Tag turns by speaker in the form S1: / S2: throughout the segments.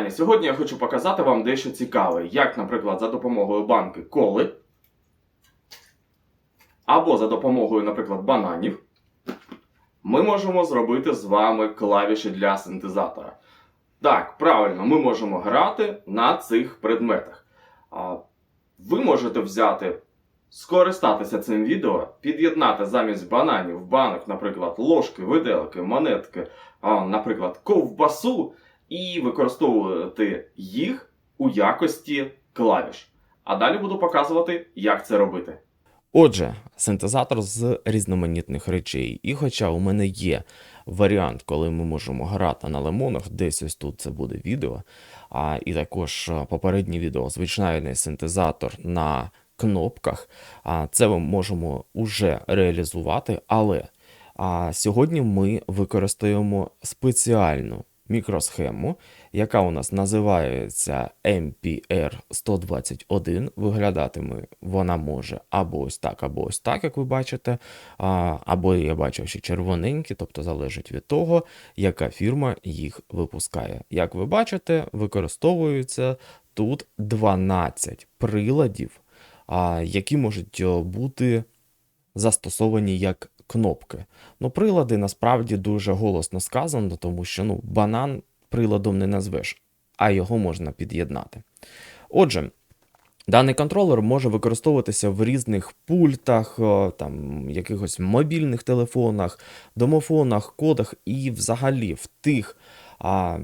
S1: Вітання. Сьогодні я хочу показати вам дещо цікаве, як, наприклад, за допомогою банки коли, або за допомогою, наприклад, бананів, ми можемо зробити з вами клавіші для синтезатора. Так, правильно, ми можемо грати на цих предметах. Ви можете взяти, скористатися цим відео, під'єднати замість бананів, банок, наприклад, ложки, виделки, монетки, наприклад, ковбасу, і використовувати їх у якості клавіш. А далі буду показувати, як це робити.
S2: Отже, синтезатор з різноманітних речей. І хоча у мене є варіант, коли ми можемо грати на лимонах, десь ось тут це буде відео, а, і також попереднє відео звичайний синтезатор на кнопках, а, це ми можемо уже реалізувати, але а, сьогодні ми використаємо спеціальну мікросхему, яка у нас називається MPR121. Виглядатиме вона може або ось так, або ось так, як ви бачите. Або я бачив ще червоненькі, тобто залежить від того, яка фірма їх випускає. Як ви бачите, використовується тут 12 приладів, які можуть бути застосовані як кнопки. Ну, прилади насправді дуже голосно сказано, тому що ну, банан приладом не назвеш, а його можна під'єднати. Отже, даний контролер може використовуватися в різних пультах, там, якихось мобільних телефонах, домофонах, кодах і взагалі в тих. А,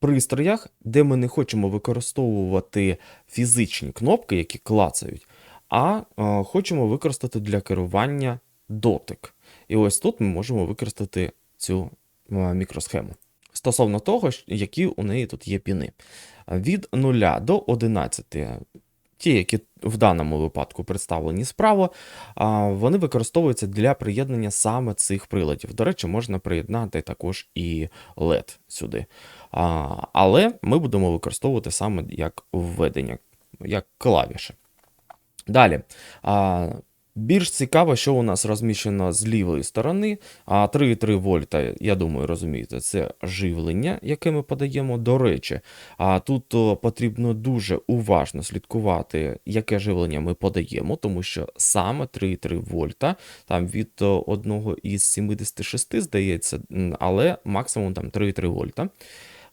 S2: Пристроях, де ми не хочемо використовувати фізичні кнопки, які клацають, а е, хочемо використати для керування дотик. І ось тут ми можемо використати цю е, мікросхему. Стосовно того, які у неї тут є піни. Від 0 до 11, ті, які в даному випадку представлені справа, вони використовуються для приєднання саме цих приладів. До речі, можна приєднати також і LED сюди. Але ми будемо використовувати саме як введення, як клавіші. Далі. Більш цікаво, що у нас розміщено з лівої сторони. А 3,3 вольта, я думаю, розумієте, це живлення, яке ми подаємо. До речі, а тут потрібно дуже уважно слідкувати, яке живлення ми подаємо, тому що саме 3,3 вольта, там від о, одного із 76, здається, але максимум там 3,3 вольта.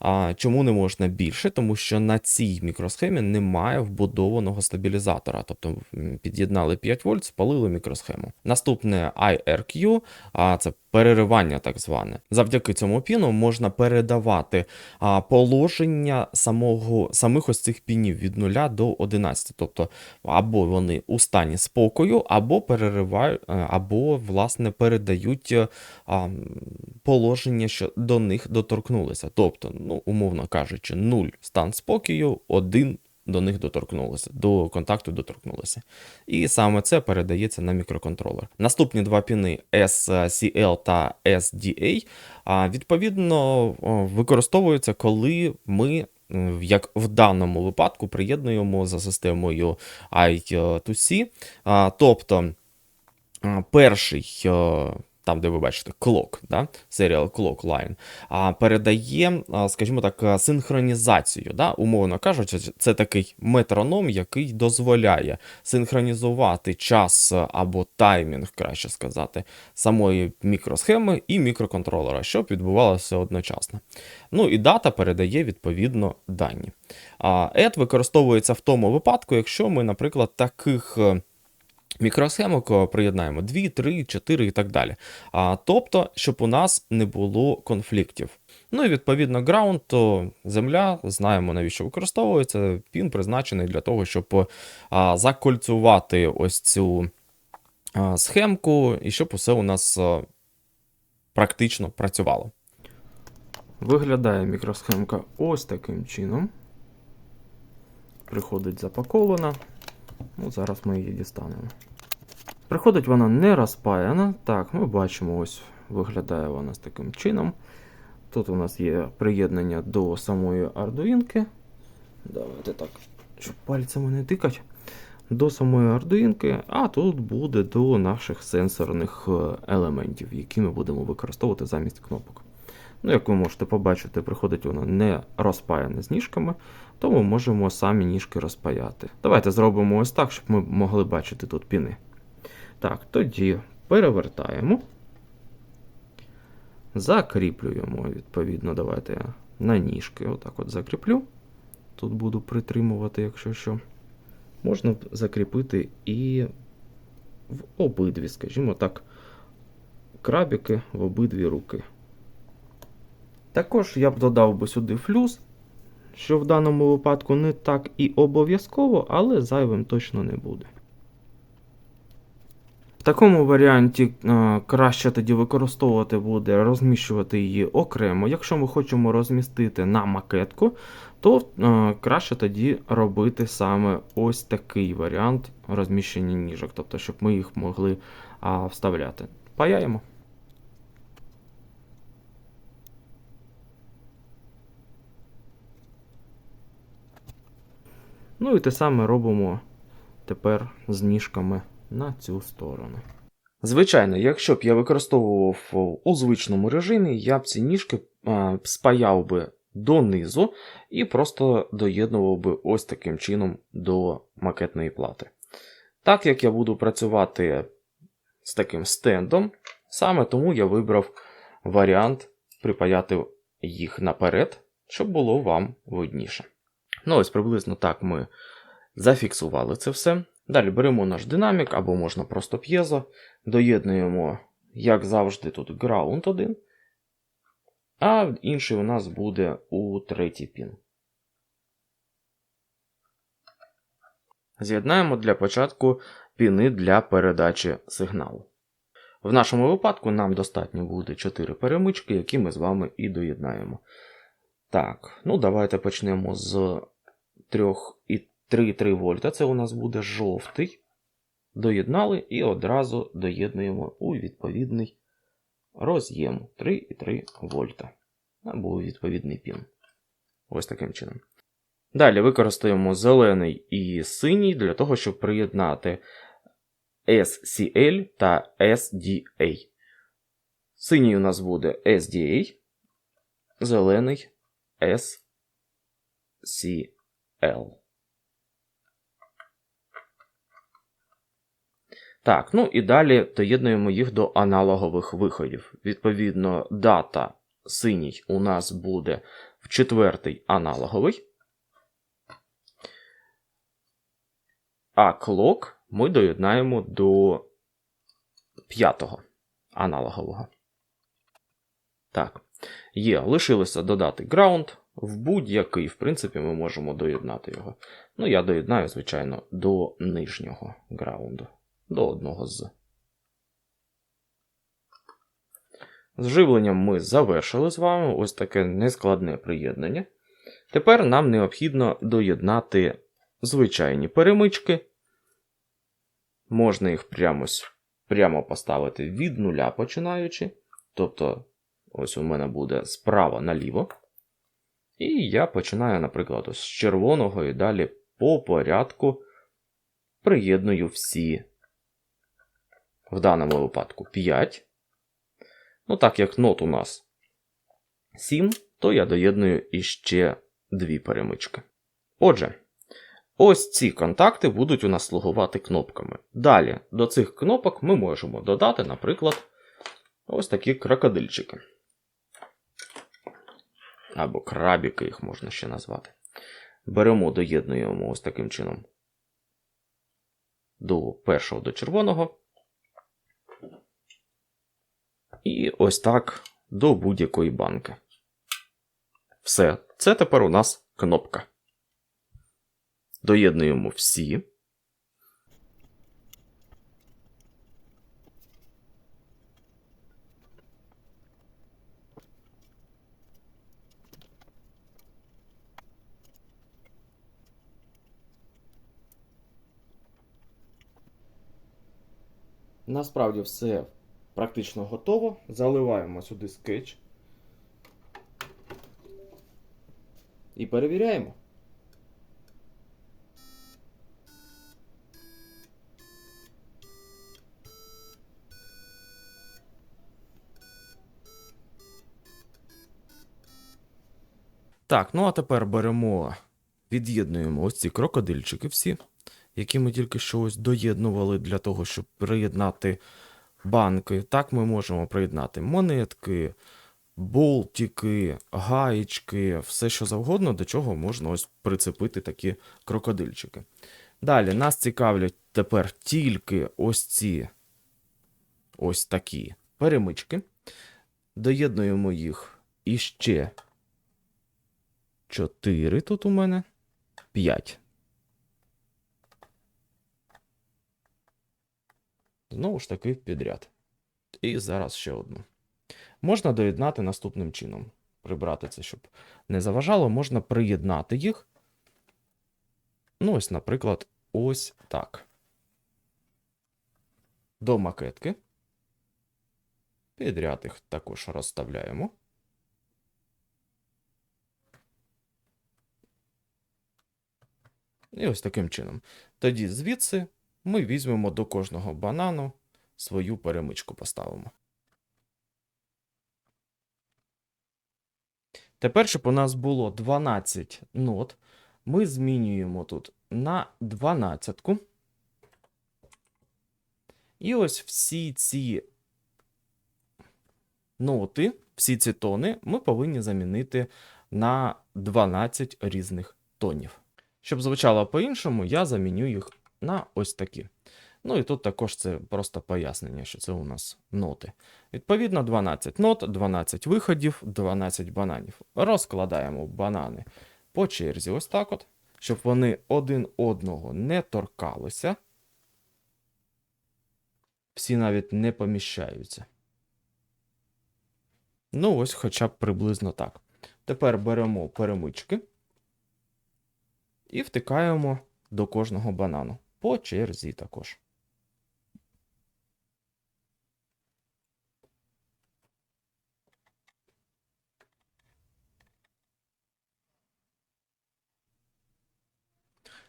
S2: А чому не можна більше? Тому що на цій мікросхемі немає вбудованого стабілізатора. Тобто під'єднали 5 вольт, спалили мікросхему. Наступне IRQ, а це переривання так зване. Завдяки цьому піну можна передавати а, положення самого, самих ось цих пінів від 0 до 11. Тобто або вони у стані спокою, або переривають, е, або власне передають е, а, положення, що до них доторкнулися. Тобто, ну, умовно кажучи, 0 стан спокою, 1 до них доторкнулися, до контакту доторкнулися. І саме це передається на мікроконтролер. Наступні два піни SCL та SDA, відповідно, використовуються, коли ми. Як в даному випадку приєднуємо за системою I2C. Тобто перший, там, де ви бачите, clock, да? Serial Clock Line, передає, скажімо так, е, синхронізацію. Да? Умовно кажучи, це такий метроном, який дозволяє синхронізувати час е, або таймінг, краще сказати, самої мікросхеми і мікроконтролера, щоб відбувалося одночасно. Ну і дата передає відповідно дані. Add використовується в тому випадку, якщо ми, наприклад, таких. Е, Мікросхемок е, приєднаємо 2, 3, 4 і так далі. А, тобто, щоб у нас не було конфліктів. Ну і відповідно ground, то земля, знаємо навіщо використовується. Він призначений для того, щоб а, закольцювати ось цю а, схемку, і щоб усе у нас а, практично працювало.
S1: Виглядає мікросхемка ось таким чином. Приходить запакована. Ну, зараз ми її дістанемо. Приходить вона не розпаяна. Так, ми бачимо, ось виглядає вона з таким чином. Тут у нас є приєднання до самої ардуїнки. Давайте так, щоб пальцями не тикати. До самої ардуїнки, а тут буде до наших сенсорних е, елементів, які ми будемо використовувати замість кнопок.
S2: Ну, як ви можете побачити, приходить воно не розпаяне з ніжками, то ми можемо самі ніжки розпаяти. Давайте зробимо ось так, щоб ми могли бачити тут піни. Так, тоді перевертаємо. Закріплюємо, відповідно, давайте я на ніжки отак от закріплю. Тут буду притримувати, якщо що. Можна закріпити і в обидві, скажімо так, крабіки в обидві руки. Також я б додав би сюди флюс, що в даному випадку не так і обов'язково, але зайвим точно не буде. В такому варіанті е, краще тоді використовувати буде розміщувати її окремо. Якщо ми хочемо розмістити на макетку, то е, краще тоді робити саме ось такий варіант розміщення ніжок, тобто, щоб ми їх могли вставляти. Паяємо. Ну і те саме робимо тепер з ніжками на цю сторону. Звичайно, якщо б я використовував у звичному режимі, я б ці ніжки а, спаяв би донизу і просто доєднував би ось таким чином до макетної плати. Так як я буду працювати з таким стендом, саме тому я вибрав варіант припаяти їх наперед, щоб було вам видніше. Ну, ось приблизно так ми зафіксували це все. Далі беремо наш динамік або можна просто п'єзо, доєднуємо, як завжди, тут ground 1, а інший у нас буде у третій пін. З'єднаємо для початку піни для передачі сигналу. В нашому випадку нам достатньо буде 4 перемички, які ми з вами і доєднаємо. Так, ну давайте почнемо з 3,3 вольта. Це у нас буде жовтий. Доєднали і одразу доєднуємо у відповідний роз'єм 3,3 вольта. Або у відповідний пін. Ось таким чином. Далі використаємо зелений і синій для того, щоб приєднати SCL та SDA. Синій у нас буде SDA, зелений SCL. Так, ну і далі доєднуємо їх до аналогових виходів. Відповідно, дата синій у нас буде в четвертий аналоговий. А клок ми доєднаємо до п'ятого аналогового. Так, є. Лишилося додати ground. В будь-який, в принципі, ми можемо доєднати його. Ну, я доєднаю, звичайно, до нижнього граунду. До одного з. З живленням ми завершили з вами ось таке нескладне приєднання. Тепер нам необхідно доєднати звичайні перемички. Можна їх прямо, прямо поставити від нуля починаючи. Тобто, ось у мене буде справа наліво. І я починаю, наприклад, з червоного і далі по порядку приєдную всі. В даному випадку 5. Ну, так як нот у нас 7, то я доєдную іще дві перемички. Отже, ось ці контакти будуть у нас слугувати кнопками. Далі до цих кнопок ми можемо додати, наприклад, ось такі крокодильчики. Або крабіки їх можна ще назвати. Беремо, доєднуємо ось таким чином до першого до червоного. І ось так до будь-якої банки. Все, це тепер у нас кнопка. Доєднуємо всі. Насправді все практично готово. Заливаємо сюди скетч. І перевіряємо. Так, ну а тепер беремо, від'єднуємо ось ці крокодильчики всі, які ми тільки що ось доєднували для того, щоб приєднати банки. Так ми можемо приєднати монетки, болтики, гаєчки, все що завгодно, до чого можна ось прицепити такі крокодильчики. Далі нас цікавлять тепер тільки ось ці ось такі перемички. Доєднуємо їх іще 4 тут у мене. 5. Знову ж таки підряд. І зараз ще одну. Можна доєднати наступним чином. Прибрати це, щоб не заважало, можна приєднати їх. Ну, ось, наприклад, ось так. До макетки. Підряд їх також розставляємо. І ось таким чином. Тоді звідси ми візьмемо до кожного банану свою перемичку поставимо. Тепер, щоб у нас було 12 нот, ми змінюємо тут на 12. І ось всі ці ноти, всі ці тони ми повинні замінити на 12 різних тонів. Щоб звучало по-іншому, я заміню їх на ось такі. Ну і тут також це просто пояснення, що це у нас ноти. Відповідно, 12 нот, 12 виходів, 12 бананів. Розкладаємо банани по черзі, ось так от, щоб вони один одного не торкалися. Всі навіть не поміщаються. Ну, ось хоча б приблизно так. Тепер беремо перемички і втикаємо до кожного банану. По черзі також.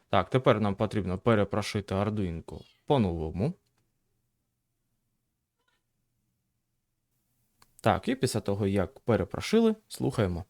S2: Так, тепер нам потрібно перепрошити ардуїнку по-новому. Так, і після того, як перепрошили, слухаємо.